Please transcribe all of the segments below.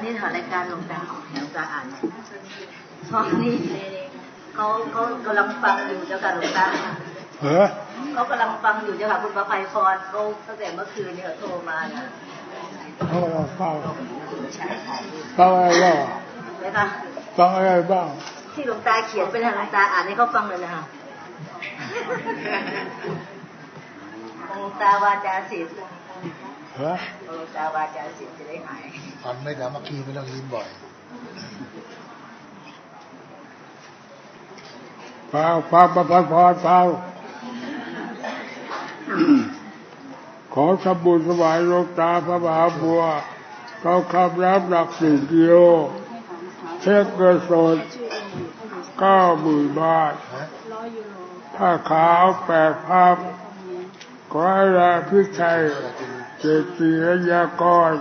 นนี้ถ่ายรายการหลวงตาหลวงตาอ่านห้องนี้เขาเขากำลังฟังอยู่เจ้าค่ะหลวงตาเออเขากำลังฟังอยู่เจ้าค่ะคุณประภัยพรเขาตั้งแต่เมื่อคืนเนี่ยเขาโทรมานะเขาเราฟังฟังอะไรบ้างนะคะฟังอะไรบ้าง ที่หลวงตาเขียนเป็นหลวงตาอ่านให้เขาฟังเลยนะคะหลวงตาวาจาศิษย์ เออหลวงตาวาจาศิษย์จะได้หายฟันไม่สามัคคีไม่ต้องยินบ่อยฟังฟังประพันธ์พรฟังขอสบุญสวายหลวงตาพระมหาบัวเขาคำรับหนักสี่กิโลเช็คเงินสดเก้าหมื่นบาทฮะผ้าขาวแปดพับขอให้ราพิชัย เจติยากร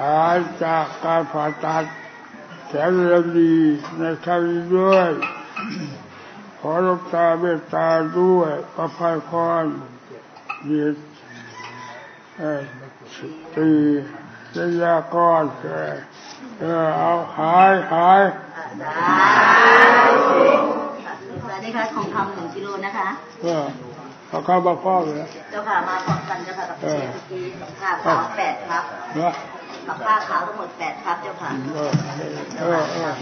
หายจากการผ่าตัดแข็งแรงดีในครั้งนี้ด้วย ขอหลวงตาเมตตาด้วยประภัยพรเยียเอ่อตีเจยากรเอ่อเออเอาหายหายสาธุสวัสดีค่ะทองคำหนึ่งกิโลนะคะ เออเอาเข้ามาพ่อเลยเจ้าค่ะมาพร้อมกันเจ้าค่ะกับเชฟเมื่อกี้ผ้าขาวแปดครับนะกับผ้าขาวทั้งหมดแปดครับเจ้าค่ะเออเออเออ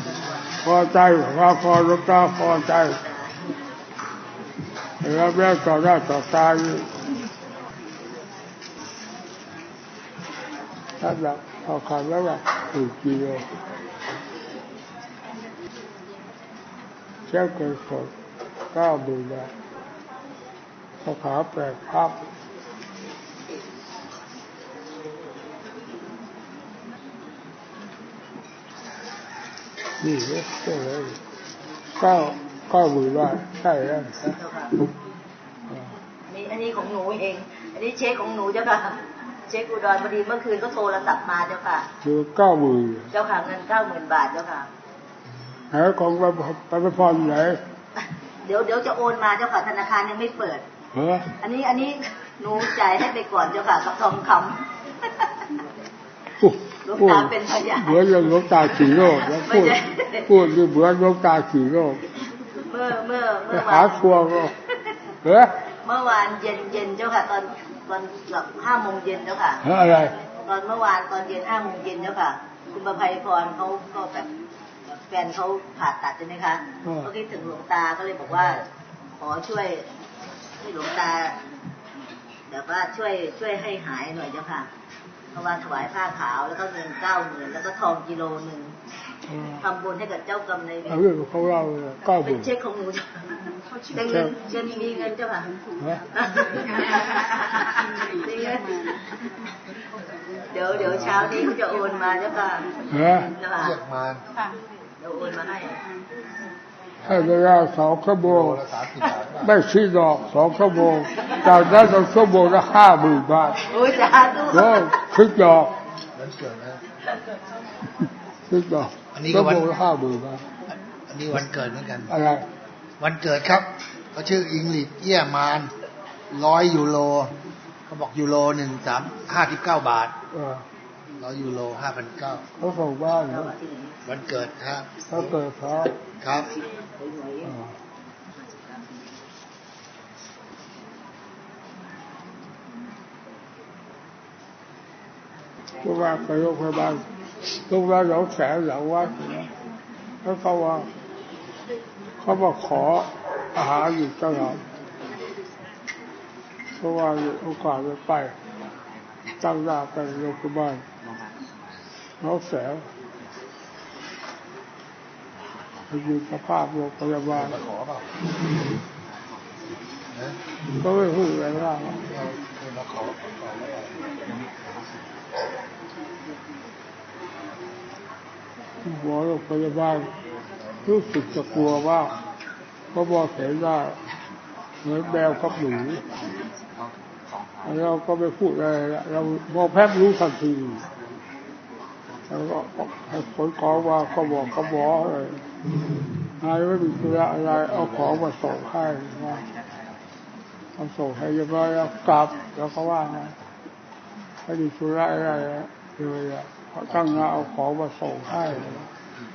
พอใจว่าพอหลวงตาพอใจแล้วแม่ต่อหน้าต่อตาอยู่ถ้าหลักพอขันแล้วว่าถูกกิโลเช้าเกิดสดเก้าหมื่นบา ทพอขาแปลกพับนี่เลยเจ้าเลยเก้าเก้าหมื่นบาทใช่แล้วนะเจ้าค่ะอันนี้อันนี้ของหนูเอง อันนี้เช็คของหนูเจ้าค่ะ เช็คอุดรพอดีเมื่อคืนก็โทรศัพท์มาเจ้าค่ะคือเก้าหมื่นเจ้าค่ะเงินเก้าหมื่นบาทเจ้าค่ะไหนของไปไปไปพรไหนเดี๋ยวเดี๋ยวจะโอนมาเจ้าค่ะธนาคารยังไม่เปิดเฮ้ย อันนี้อันนี้หนูจ่ายให้ไปก่อนเจ้าค่ะกับทองคำพูดหลวงพูดตาเป็นพยานเหมือนอย่างหลวงตาขี่โลกแล้วพูดไม่ใช่พูดนี่เหมือนหลวงตาขี่โลกเมื่อเมื่อไปเมื่อหาวานทัวร์ก็เฮ้ยเมื่อวานเย็นเย็นเจ้าค่ะ ตอนตอนเกือบห้าโมงเย็นเจ้าค่ะเฮ้ยอะไรตอนเมื่อวานตอนเย็นห้าโมงเย็นเจ้าค่ะ คุณประภัยพรเขาก็แบบแฟนเขาผ่าตัดใช่ไหมคะเขาคิดถึงหลวงตาก็เลยบอกว่าขอช่วย ให้หลวงตาแบบว่าช่วยช่วยให้หายหน่อยเจ้าค่ะ เพราะว่าถวายผ้าขาวแล้วก็เงินเก้าหมื่นแล้วก็ทองกิโลหนึ่งเออทำบุญให้กับเจ้ากรรมนายเวเอารเรื่องของเราเลยเก้าหเป็มื่นนเช็คของหนูจ้ะแต่เงินเงินมีเงินเจ้าค่ะฮะมีเงินเดี๋ยวเดี๋ยวเช้านี้เขาจะโอนมาเจ้าค่ะเฮ้ยเจ้าค่ะเรียกมาเดี๋ยวโอนมาให้ ให้เวลาสองชั่วโมโลงละสามสิบบาทว่าไม่ชี้ดอกสองชั่วโมงจากนั้นเราชั่วโมงละห้าหมื่นบาทโอ้ยสาธุโอ้คิดดอกเหมือนเกิดนะคิดดอกอันนี้ก็ชั่ววันโมงละห้าหมื่นบาทอันนี้วันเกิดเหมือนกันอะไรวันเกิดครับเขาชื่ออิงลิดเอี้ยมานร้อยยูโรเขาบอกยูโรหนึ่งสามห้าสิบเก้าบาทเออ ร้อยยูโรห้าพันเก้าเขาส่งบ้านนะวันเกิดครับเขาเกิดเขาครับเออทุกวันไปโรงพยาบาลทุกวันหลงแสนหลังวัดนะแล้วเขาว่าเขามาขออาหารอยู่ตลอดเพราะว่ามีโอกาสไม่ไปตั้งหน้าไปโรงพยาบาลน้อง แสวไปอยู่สภาพโรงพยาบาลขอเปล่าก็ไม่พูดอะไรมากเราขอขอแล้วเปล่าหมอโรงพยาบาลรู้สึกจะกลัวว่าเพราะบอกเห็นว่าเหมือนแมวกับหนูเราก็ไม่พูดอะไรเราพอแพทย์รู้ทันที แล้วก็ให้ผลขอว่าก็บอกก็บอกเลยนายไม่มีธุระอะไรเอาของมาส่งให้ว่าเอาส่งให้เรียบร้อยแล้วกลับแล้วก็ว่าไงไม่มีธุระอะไรเลยอะเขาตั้งงานเอาของมาส่งให้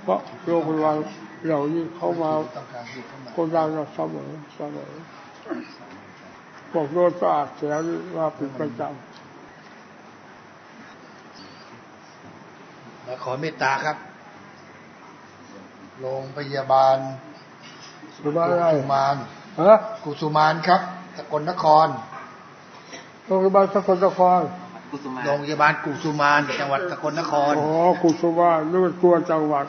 เพราะโรงพยาบาลเหล่านี้เขามาต้องารามาคนดังเราเสมอเสมอบอกโดนสะอาดเสียว่าเป็นประจและ ขอเมตตาครับ โรงพยาบาลำหรือว่ากุอะไรสุมานฮะกุสุมานครับสกลนคร โรงพยาบาลสกลนครกุสุมาโรงพยาบาลกุสุมาน จังหวัดสกลนคร อ๋อ กุสุมานี่เป็นตัวจังหวัด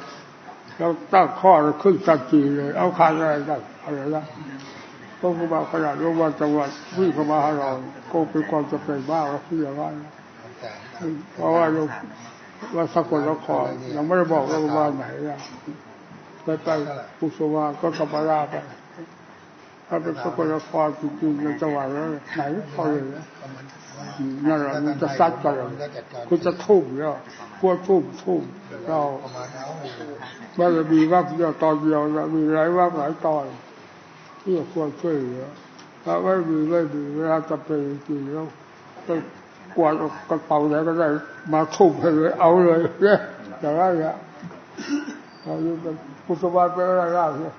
เราตั้งข้อเราขึ้นกันจีเลย เอาขาดอะไรกันอะไรนะโรงพยาบาลขนาดโรงพยาบาลจังหวัดวิ่งเข้ามาหาเราก็เป็นความจะเป็นบ้างแล้วที่อย่างนั้นเพราะว่าเรา ว่าสกลนครยังไม่ได้บอกว่าโรงพยาบาลไหนอะไปไปกุสุมาก็สัมปราไปถ้าเป็นสกลนครจริงๆในจังหวัดนั้นไหนเขาเลยนะนั่นแหละมันจะซัดกันคุณจะทุ่มเนี่ยพวกทุ่มทุ่มเราไม่ได้มีวักเดียวตอนเดียวนะมีหลายวักหลายตอนที่ควรช่วยเหลือถ้าไม่มีไม่มีเวลาจะเป็นจริงแล้ว ก็กวาดเอากระเป๋าไหนก็ได้มาทุ่มให้เลยเอาเลยเนี่ยอย่างนั้นเนี่ยเราอยู่เป็นพุทธบาลเป็นอะไรล่ะเนี่ย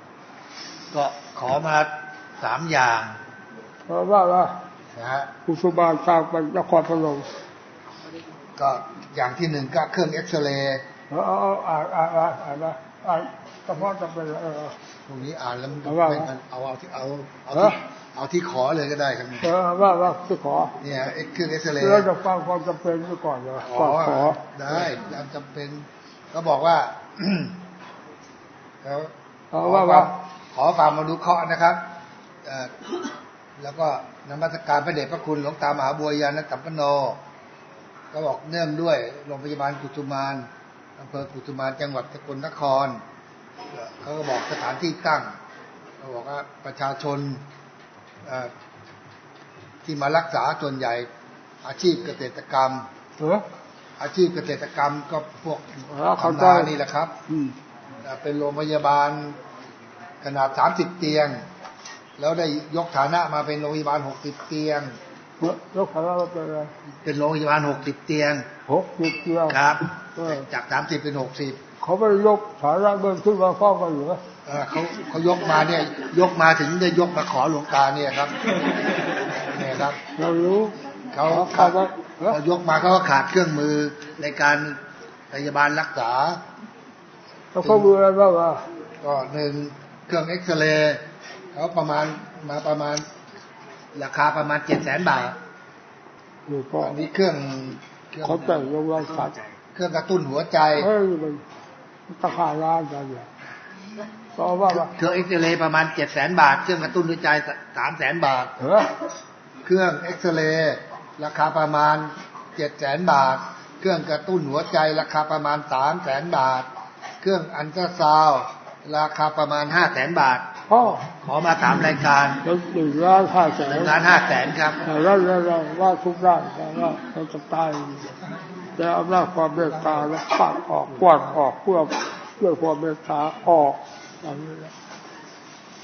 ก็ขอมาสามอย่างเพราะว่าว่านะฮะพุทธบาลสร้างเป็นนครพนมก็อย่างที่หนึ่งก็เครื่องเอ็กซเรย์เอาเอาเอาอ่านอ่านอ่านอ่านนะ อ่านเฉพาะจะเป็นเออตรงนี้อ่านแล้วมันเอาว่าไม่ทันเอาเอาที่เอาเอาเอที่อเอาที่ขอเลยก็ได้ครับเออว่าว่าจะขอ เนี่ยไอ้เครื่องเอ็กซเรย์เราจะฟังความจำเป็นไปก่อนเลยขก่ออนขอได้ตามจำเป็น ก็บอกว่าแล้วเอาว่าว่าขอความมาดูเคราะห์นะครับเอ่อแล้วก็นมัสการพระเดชพระคุณหลวงตามหาบัวยาณสัมปโน ก็บอกเนื่องด้วยโรงพยาบาลกุตุมาน อำเภอกุตุมานจังหวัดสกลนคร เขาก็บอกสถานที่ตั้งเขาบอกว่าประชาชนเอ่อที่มารักษาส่วนใหญ่ อาชีพเกษตรกรรมเอออาชีพเกษตรกรรมก็พวกอ๋อเข้าทำใจนานี่แหละครับอืมเอ่อเป็นโรงพยาบาลขนาด30เตียง แล้วได้ยกฐานะมาเป็นโรงพยาบาล60เตียง แล้วขอเราเป็นอะไรเป็นโรงพยาบาล60เตียงหกสิบเดียวครับเออจาก30เป็น60เขาไม่ได้ยกฐานะเงินขึ้นมาฟ้องกันอยู่นะเอ่อเขาเขายกมาเนี่ย ยกมาถึงได้ยกมาขอหลวงตาเนี่ยครับเนี่ยครับ เรารู้เขาเขาขาดว่าเออเขายกมาเขาก็ขาดเครื่องมือในการพยาบาลรักษาแล้วเขาดูอะไรบ้างวะก็หนึ่งเครื่องเอ็กซเรย์เขาประมาณมาประมาณ ราคาประมาณเจ็ดแสนบาทอยู่ก็อันนี้เครื่องเครื่องเขาแต่งโรงพยาบาลสัตว์เครื่องกระตุ้นหัวใจเฮ้ยมันตะขาร้านกันเนี่ยก็ว่าว่าเครื่องเอ็กซเรย์ประมาณเจ็ดแสนบาท เครื่องกระตุ้นหัวใจสามแสนบาทเออเครื่องเอ็กซเรย์ราคาประมาณเจ็ดแสนบาท เครื่องกระตุ้นหัวใจ ราคาประมาณสามแสนบาท เครื่องอันตราซาวด์ราคาประมาณห้าแสนบาท พ่อขอมาสามรายการเราหนึ่งล้านห้าแสนหนึ่งล้านห้าแสนครับแต่เราเราเราว่าทุกด้านแต่ว่าเราจะตายแต่อำนาจความเมตตาแล้วปัดออกกวาดออกเพื่อเพื่อความเมตตาออกอย่างนี้แหละ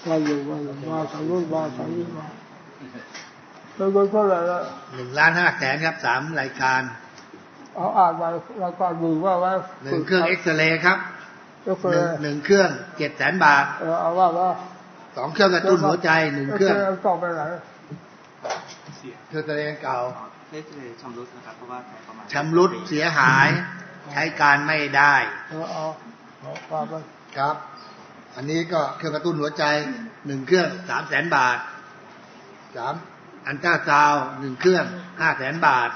มาอยู่มาอยู่มาทางนู้นมาทางนี้มาแล้วก็เท่าไหร่ละหนึ่งล้านห้าแสนครับสามรายการเอาอ่านมาแล้วก็ดูว่าว่าหนึ่งเครื่องเอ็กซเรย์ครับเอ็กซหเรนึ่งย์หนึ่งเครื่องเจ็ดแสนบาท เออเอาว่าว่า สองเครื่องกระตุ้นหัวใจหนึ่งเครื่องเอ็กซเรย์ต่อไปไหนเครื่องแสดงเก่าเลขเลยชำรุดนะครับเพราะว่าประมาณชำรุดเสียหาย ใช้การไม่ได้เออเอาเอาว่าไปครับ อันนี้ก็เครื่องกระตุ้นหัวใจหนึ่งเครื่องสามแสนบาทสามอันต้าซาวด์หนึ่งเครื่องห้าแสนบาท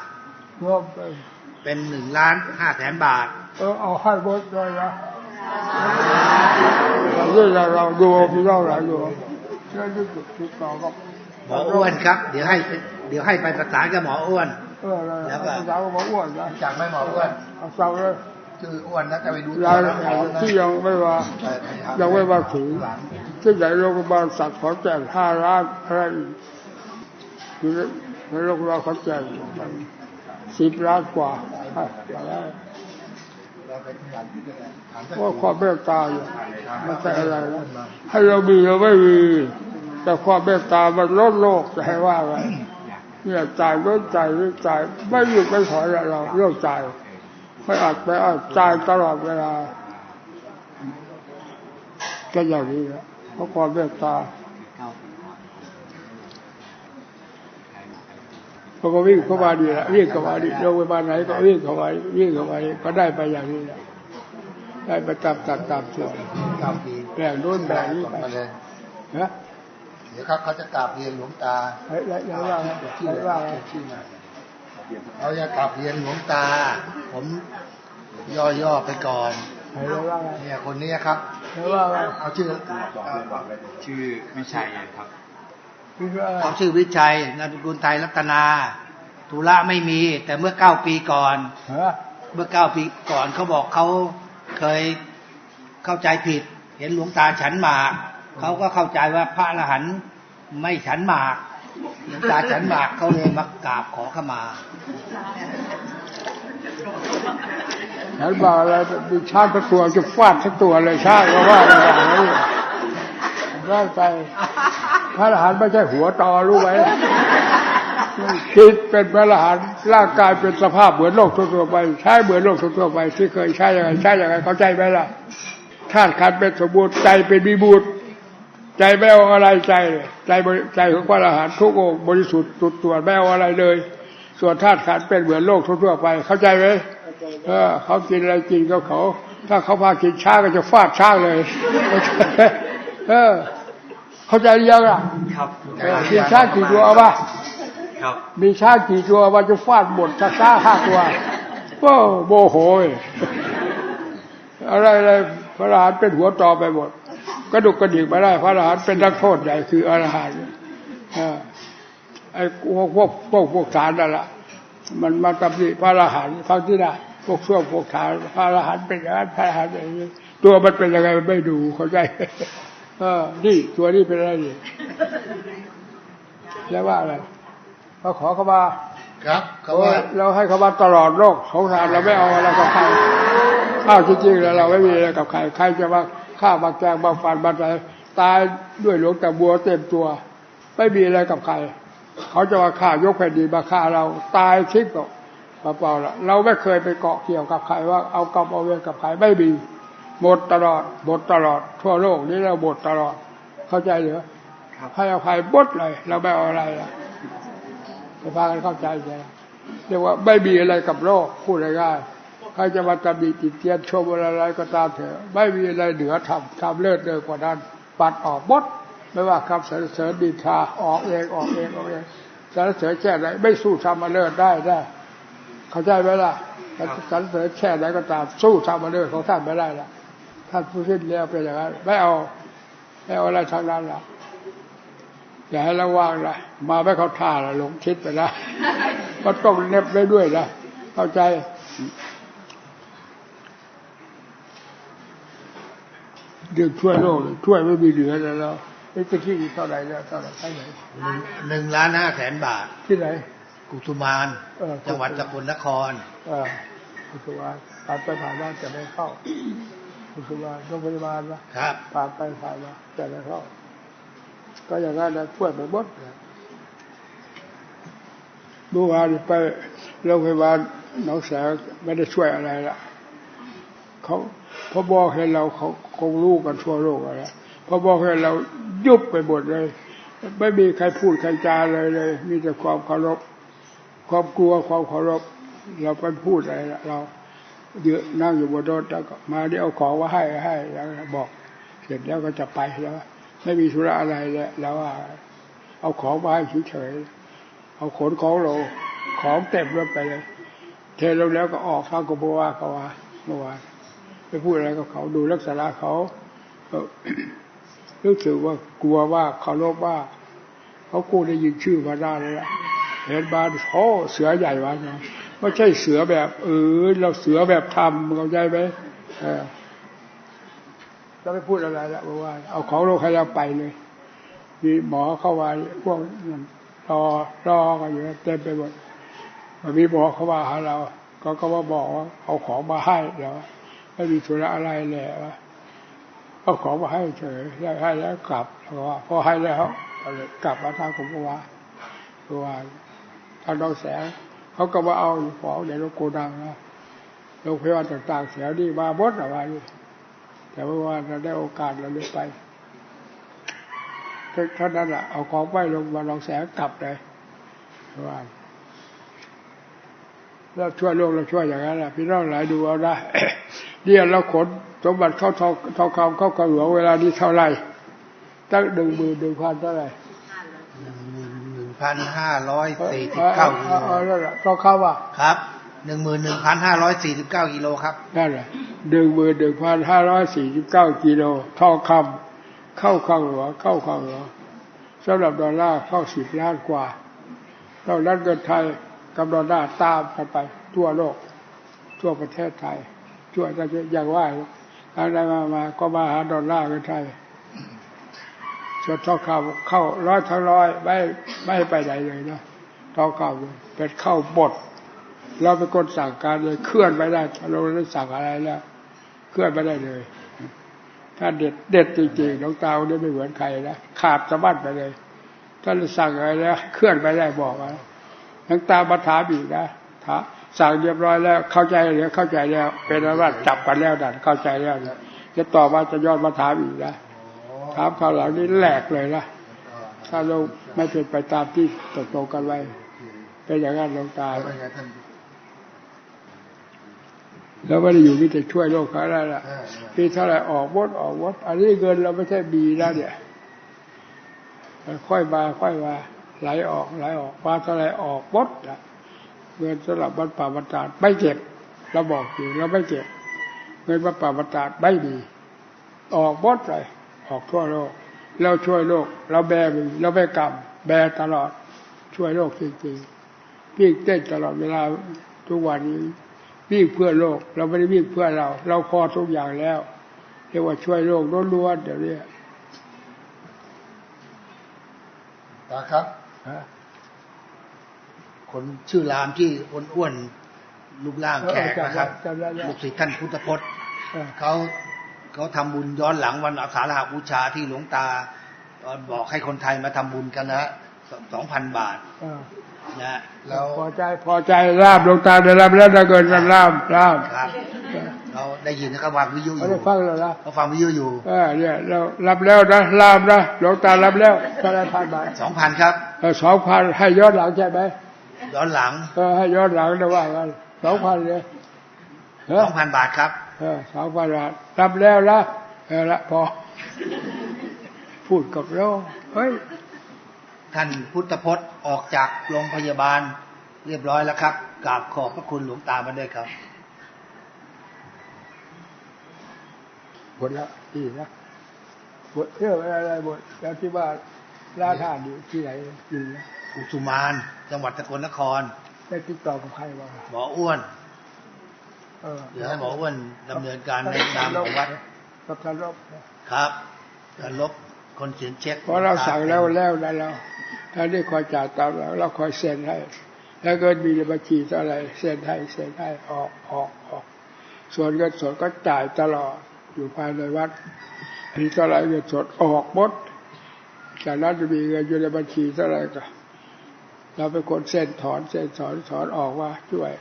รวมเป็นเป็นหนึ่งล้านห้าแสนบาท เออเอาให้หมดเลยนะ เราเรื่องเราดูมีเล่าหลายอยู่เรื่องที่ติดต่อกับหมออ้วนครับ เดี๋ยวให้เดี๋ยวให้ไปประสานกับหมออ้วนเอออะไรอาจารย์ก็บอกอ้วนนะรู้จากไหมหมออ้วนเอาเศร้าเลยชื่ออ้วนนะจะไปดูยายหมอนะที่ยังไม่มายังไม่มาถึงที่ไหนโรงพยาบาลสัตว์ขอนแก่นห้าล้านอะไรอีกอยู่ในโรงพยาบาลขอนแก่นสิบล้านกว่าให้มาแล้ว เพราะความเมตตาอยู่มันแต่อะไรนะให้เรามีเราไม่มีแต่ความเมตตามันลดโลกจะให้ว่าไงเนี่ยจ่ายเรื่องจ่ายเรื่องจ่ายไม่หยุดไม่ถอยอะเราเรื่องจ่ายไม่อาจไปอาจตายตลอดเวลาก็อย่างนี้แหละเพราะความเมตตาเก้าปีครับเขาก็วิ่งเข้ามาดีละวิ่งเข้ามาดีโรงพยาบาลไหนก็วิ่งเข้ามาวิ่งเข้ามาก็ได้ไปอย่างนี้แหละ ได้ไปตามตามตามส่วนเก้าปีแบ่งโน่นแบ่งนี่ไปเลยนะเดี๋ยวครับเขาจะกราบเรียนหลวงตาไอ้แล้วแล้วว่างที่แล้วว่าไงที่มาเขาจะกราบเรียนหลวงตา ผมย่อๆไปก่อนเนี่ยคนนี้ครับเขาชื่อชื่อวิชัยครับคิดว่าไงเขาชื่อวิชัยนามสกุลไทยรัตนาธุระไม่มี แต่เมื่อเก้าปีก่อนเมื่อเก้าปีก่อนเขาบอกเขา เคยเข้าใจผิด เห็นหลวงตาฉันหมากเขาก็เข้าใจว่าพระอรหันต์ไม่ฉันหมากหลวงตาฉันหมากเขาเลยมากราบขอขมาฉันบอกอะไรมีชาติตัวจะฟาดทั้งตัวเลยชาติก็ว่าอะไรอย่างนี้ร่างไปพระอรหันต์ไม่ใช่หัวต่อรู้ไหม คิดเป็นพระอรหันต์ร่างกายเป็นสภาพเหมือนโลกทั่วๆไป ใช้เหมือนโลกทั่วๆไป ที่เคยใช้ยังไงใช้ยังไงเข้าใจไหมล่ะธาตุขันธ์เป็นสมบูรณ์ใจเป็นมีบูรณ์ใจไม่เอาอะไรใจเลยใจบริใจของพระอรหันต์ทุกองค์บริสุทธิ์ตุดตรวจไม่เอาอะไรเลย ส่วนธาตุขันธ์เป็นเหมือนโลกทั่วๆไป เข้าใจไหมเออเขากินอะไรกินก็เขา ถ้าเขาพากินช้างก็จะฟาดช้างเลย เออ เข้าใจหรือยังอะครับเออกินช้างกี่ตัวเอาป่ะครับ มีช้างกี่ตัวว่าจะฟาดหมดช้าห้าตัวโอ้โมโหอะไรอะไรพระอรหันต์เป็นหัวต่อไปหมดกระดุกกระดิกไม่ได้ พระอรหันต์เป็นนักโทษใหญ่คืออรหันต์ไอ้พวกพวกพวกพวกฐานนั่นแหละมันมาตำหนิพระอรหันต์ฟังที่ได้พวกช่วงพวกฐานพระอรหันต์เป็นอย่างนั้นพระอรหันต์อย่างนี้ตัวมันเป็นยังไงไม่ดูเข้าใจเออนี่ตัวนี้เป็นอะไรนี่แล้วว่าอะไร เขาขอเขามาครับเขาว่าเราให้เขามาตลอดโลกสงสารเราไม่เอาอะไรกับใครข้าวจริงๆแล้วเราไม่มีอะไรกับใครใครจะมาฆ่ามาแกล้งมาฟันมาอะไรตายด้วยหลวงตาบัวเต็มตัว ไม่มีอะไรกับใคร เขาจะมาฆ่ายกแผ่นดินมาฆ่าเราตายทิ้งเปล่าเปล่าๆละเราไม่เคยไปเกาะเกี่ยวกับใครว่าเอากรรมเอาเวรกับใครไม่มีหมดตลอดหมดตลอด ทั่วโลกนี้เราหมดตลอด เข้าใจเหรือครับให้อภัยบดเลย เราไม่เอาอะไรละ ไปพากันเข้าใจใช่เรียกว่าไม่มีอะไรกับโลกพูดง่ายๆใครจะมาตำหนิติเตียนชมอะไรก็ตามเถอะไม่มีอะไรเหนือทำทำเลิศเลยกว่านั้น ปัดออกบดไม่ว่าคำสรรเสริญดินทาออกเองออกเองออกเองสรรเสริญแค่ไหนไม่สู้ทำมาเลิศได้ได้ เข้าใจไหมล่ะสรรเสริญแค่ไหนก็ตาม สู้ทำมาเลิศของท่านไม่ได้ละท่านผู้สิ้นแล้วเป็นอย่างนั้นไม่เอาไม่เอาอะไรทางนั้นละ อย่าให้ระวังนะมาไม่เข้าท่าละหลงคิดไปนะก็ต้องเน็บไว้ด้วยนะเข้าใจ เรื่องช่วยโลกเลยช่วยไม่มีเหลือแล้วแล้วไอ้ตะกี้เท่าไหร่แล้วเท่าไหร่ที่ไหนหนึ่งล้านห้าแสนบาท ที่ไหน กุตุมารเออจังหวัดสกลนครเออคุณสุวรรณผ่านไปผ่านมาจะไม่เข้าคุณสุวรรณโรงพยาบาลนะครับผ่านไปผ่านมาจะไม่เข้า ก็อย่างนั้นนะช่วยไปหมดเมื่อวานไปโรงพยาบาลหนองแสงไม่ได้ช่วยอะไรละเขาพอบอกให้เราเขาคงรู้กันทั่วโลกอะไรพอบอกให้เรายุบไปหมดเลย ไม่มีใครพูดใครจาเลยเลย มีแต่ความเคารพความกลัวความเคารพเราไปพูดอะไรละเราเยอะนั่งอยู่บนรถแล้วก็มาเดี๋ยวเอาของมาให้ให้แล้วบอก เสร็จแล้วก็จะไปแล้ว ไม่มีธุระอะไรแล้วแล้วว่า เอาของมาให้เฉยๆเอาขนของเราของเต็มรถไปเลย เทลงแล้วก็ออกฟังก็บอกว่าเขาว่าเมื่อวานไปพูดอะไรกับเขาดูลักษณะเขารู้สึกว่ากลัวว่าเคารพว่า เขากูได้ยินชื่อมาได้เลยละเห็นบานโอ้เสือใหญ่วะเนาะไม่ใช่เสือแบบเออเราเสือแบบทำเข้าใจไหม เราไม่พูดอะไรละเพราะว่า เอาของโลกให้เราไปเลยมีหมอเข้ามาพวกนั้นรอรอกันอยู่เต็มไปหมดมีหมอเข้ามาหาเราก็ก็ว่าบอกว่าเอาของมาให้เดี๋ยวไม่มีธุระอะไรเลยว่าเอาของมาให้เฉยแล้วให้แล้วกลับเพราะว่าพอให้แล้วกลับมาทางผมก็ว่าเพราะว่าทางดองแสงเขาก็มาเอาของในรถโกดังนะโรงพยาบาลต่างๆแถวนี้มาหมดอะว่านี่ แต่เมื่อวานเราได้โอกาสเราเลยไปเท่านั้นแหละเอาของไปลงมาลองแสงกลับเลยเมื่อวานแล้วช่วยโลกเราช่วยอย่างนั้นแหละพี่น้องหลายดูเอาได้เดี๋ยวเราขนสมบัติเข้าทองทองคำเข้ากระหลวงเวลานี้เท่าไหร่ตั้งหนึ่งหมื่นหนึ่งพันเท่าไหร่หนึ่งพันห้าร้อยสี่สิบเก้ากิเอาโลเอาเอาทองคำอะครับหนึ่งหมื่นหนึ่งพันห้าร้อยสี่สิบเก้ากิโลครับนั่นแหละ หนึ่งมื่นหนึ่งพันห้าร้อยสี่สิบเก้ากิโลทองคำเข้าข้างหัวเข้าข้างหัวสำหรับดอลลาร์เข้าสิบล้านกว่าเท่านั้นเงินไทยกับดอลลาร์ตามกันไป ทั่วโลก ทั่วประเทศไทยช่วยกันอย่างว่าอะไรมามาก็มาหาดอลลาร์กันไทยส่วนทองคำเข้าร้อยทั้งร้อยไม่ไม่ไปไหนเลยนะทองคำเป็นเข้าบทเราเป็นคนสั่งการเลยเคลื่อนไม่ได้เราได้สั่งอะไรแล้ว เคลื่อนไม่ได้เลย ถ้าเด็ดเด็ดจริงๆน้องตาเนี่ยไม่เหมือนใครนะขาดสะบั้นไปเลยถ้าเราสั่งอะไรแล้วเคลื่อนไม่ได้บอกว่าน้องตามาถามอีกนะถามสั่งเรียบร้อยแล้ว เข้าใจแล้วเข้าใจแล้ว เป็นว่าจับกันแล้วดันเข้าใจแล้วนะจะต่อมาจะยอนมาถามอีกนะถามคราวหลังนี่แหลกเลยนะถ้าเราไม่เป็นไปตามที่ตกลงกันไว้เป็นอย่างนั้นน้องตา เป็นไงท่านแล้วไม่ได้อยู่มีแต่ช่วยโลกเขาแล้วล่ะเออมีเท่าไหร่ออกวดออกวดอันนี้เงินเราไม่ใช่บีแล้วเนี่ยค่อยมาค่อยมาไหลออกไหลออกมาเท่าไหร่ออกวดละเงินสำหรับบัรป่าบรรดาลไม่เก็บเราบอกอยู่เราไม่เก็บเงินบัรป่าบรรดาลไม่มีออกวดเลยออกทั่วโลก เราช่วยโลก เราแบมือเราแบกรรมแบตลอดช่วยโลกจริงๆวิ่งเต้นตลอดเวลาทุกวันนี้ วิ่งเพื่อโลก เราไม่ได้วิ่งเพื่อเรา เราพอทุกอย่างแล้วเรียกว่าช่วยโลกล้วนๆเดี๋ยวนี้ตาครับฮะคนชื่อรามที่อ้วนๆรูปร่างแขกนะครับจำได้แล้วลูกศิษย์ท่านพุทธพจน์เออเขาเขาทำบุญย้อนหลังวันอาสาฬหบูชาที่หลวงตาเอ่อบอกให้คนไทยมาทำบุญกันนะสองพันบาทเออ นะแล้วพอใจพอใจลาบหลวงตาได้รับแล้วได้เกินกันลาบลาบครับเราได้ยินนะครับวางวิทยุอเขายู่ได้ฟังแล้วนะเขาฟังวิทยุอยู่เออเนี่ยเรารับแล้วนะลาบนะหลวงตารับแล้วเท่าไหรพันบาทสองพันครับเออสองพันให้ย้อนหลังใช่ไหมย้อนหลังเออให้ย้อนหลังนะว่ากันสองพันเลยเอสอองพันบาทครับเออสองพันบาทรับแล้วนะเออละพอพูดกับเราเฮ้ย ท่านพุทธพจน์ออกจากโรงพยาบาลเรียบร้อยแล้วครับกราบขอบพระคุณหลวงตามาด้วยครับหมดแล้วดีนะบทเที่ยวอะไรบทแล้วที่ว่าล่าท่านอยู่ที่ไหนอยู่นะอุสุมาน จังหวัดสกลนคร ได้ติดต่อกับใครบ้างหมออ้วนเออเดี๋ยวให้หมออ้วนดำเนินการในนามของวัดกับท่านรบครับการลบคนเขียนเช็คเพราะเราสั่งแล้วแล้วได้แล้ว ท่าได้คอยจ่ายตามเราเราคอยเซ็นให้แล้วเงินมีบัญชีเท่าไรเซ็นให้เซ็นให้ออกออกออกส่วนเงินสดก็จ่ายตลอดอยู่ภายในวัดอันนี้เท่าไรเงินสดออกหมดจากนั้นจะมีเงินอยู่ในบัญชีเท่าไรก็เราเป็นคนเซ็นถอนเซ็นถอนถอนออกว่าช่วย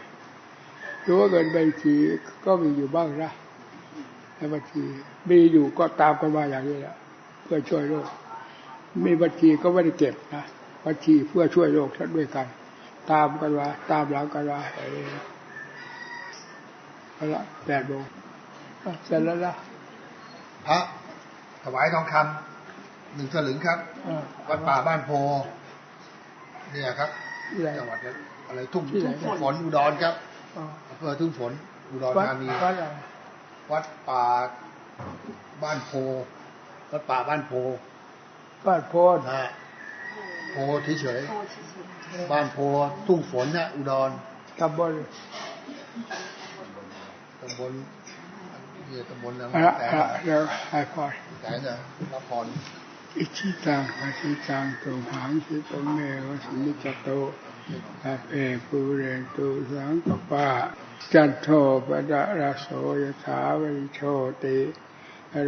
รู้ว่าเงินบัญชีก็มีอยู่บ้างนะในบัญชีมีอยู่ก็ตามกันมาอย่างนี้แหละเพื่อช่วยโลกมีบัญชีก็ไม่ได้เก็บนะ บัญชีเพื่อช่วยโลกทั้งด้วยกัน ตามกันว่าตามหลังกันว่าเอาเลยนะเอาละแปดโมงอะเสร็จแล้วนะพระถวายทองคำหนึ่งสลึงครับอะวัดป่าบ้านโพเนี่ยครับที่ไหนจังหวัดอะไรทุ่งที่ไหนทุ่งฝนอุดรครับอะอำเภอทุ่งฝนอุดรวัดธานีวัดอะไรวัดป่าบ้านโพวัดป่าบ้านโพบ้านโพนนะฮะ โพเฉยๆบ้านโพทุ่งฝนนะอุดรตำบลตำบลเนี่ยตำบลอะไรอะละแต่อะละเดี๋ยวให้พรแต่เนี่ยรับพรอิชิตังปฏิตังตุมหังสิตเมวะสมิจจโตสัพเอปูเรนตุสังกปาจันโทปะดะระโสยถาวริโชติ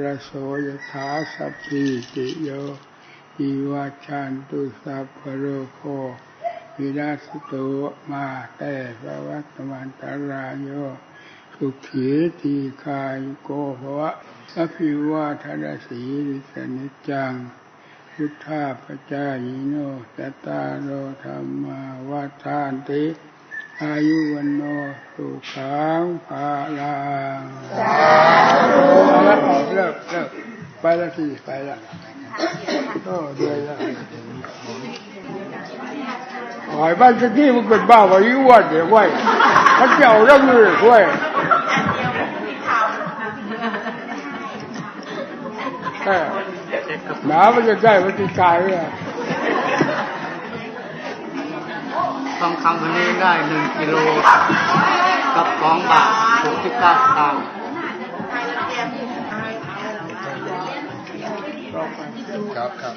ระโสยถาสัพพิติโย อีวาชันตุสัพพะโรโควินาสตุมาแต่ภวัตมันตรายโยสุขีทีคายโกภวะอภิวาทนาสีริสนิจจังพุทธาปจายโนจตารโลธรรมาวัฏานติอายุวันโนสุขังภาลังเอาละออกเลิกเลิกไปละสิไปละ โอ้เดือยละหอยบ้านสักที่มันเป็นบ้าไว้ยี่วันเดี๋ยวไว้พระเจ้าเรื่องมือไว้หนามันจะได้มันจะกายเลยทองคำวันนี้ได้หนึ่งกิโล กับสองบาทหกสิบเก้าสตางค์ ครับครับ